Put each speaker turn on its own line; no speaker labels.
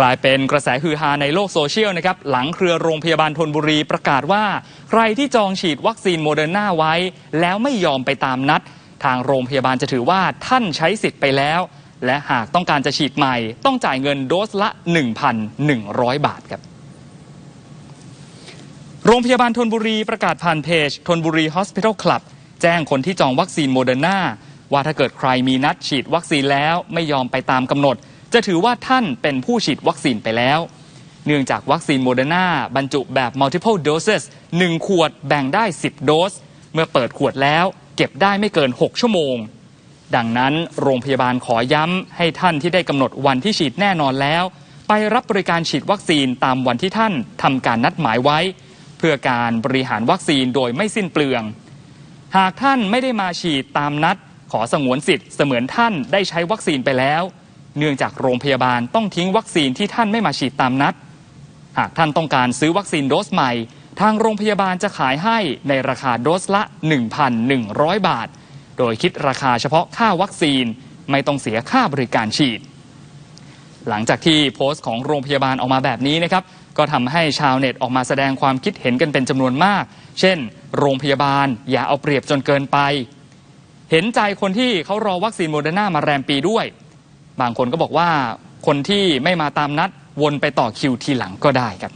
กลายเป็นกระแสฮือฮาในโลกโซเชียลนะครับหลังเครือโรงพยาบาลธนบุรีประกาศว่า ใครที่จองฉีดวัคซีนโมเดอร์นาไว้ แล้วไม่ยอมไปตามนัด ทางโรงพยาบาลจะถือว่าท่านใช้สิทธิ์ไปแล้ว และหากต้องการจะฉีดใหม่ ต้องจ่ายเงินโดสละ 1,100 บาทครับโรงพยาบาลธนบุรีประกาศผ่านเพจธนบุรี Hospital Club แจ้งคนที่จองวัคซีนโมเดอร์นาว่าถ้าเกิดใครมีนัดฉีดวัคซีนแล้วไม่ยอมไปตามกำหนด จะถือว่าท่านเป็นผู้ฉีดวัคซีนไปแล้ว เนื่องจากวัคซีนโมเดอร์นาบรรจุแบบ multiple doses 1 ขวดแบ่งได้ 10 โดส เมื่อเปิดขวดแล้วเก็บได้ไม่เกิน 6 ชั่วโมง ดังนั้นโรงพยาบาลขอย้ำให้ท่านที่ได้กำหนดวันที่ฉีดแน่นอนแล้ว ไปรับบริการฉีดวัคซีนตามวันที่ท่านทำการนัดหมายไว้ เพื่อการบริหารวัคซีนโดยไม่สิ้นเปลือง หากท่านไม่ได้มาฉีดตามนัด ขอสงวนสิทธิ์เสมือนท่านได้ใช้วัคซีนไปแล้ว เนื่องจากโรงพยาบาลต้องทิ้งวัคซีนที่ท่านไม่มาฉีดตามนัด หากท่านต้องการซื้อวัคซีนโดสใหม่ ทางโรงพยาบาลจะขายให้ในราคาโดสละ 1,100 บาท โดยคิดราคาเฉพาะค่าวัคซีนไม่ต้องเสียค่าบริการฉีด หลังจากที่โพสต์ของโรงพยาบาลออกมาแบบนี้นะครับ ก็ทำให้ชาวเน็ตออกมาแสดงความคิดเห็นกันเป็นจำนวนมาก เช่น โรงพยาบาลอย่าเอาเปรียบจนเกินไป เห็นใจคนที่เขารอวัคซีนโมเดอร์นามาแรมปีด้วย บางคนก็บอกว่าคนที่ไม่มาตามนัดวนไปต่อคิวทีหลังก็ได้ครับ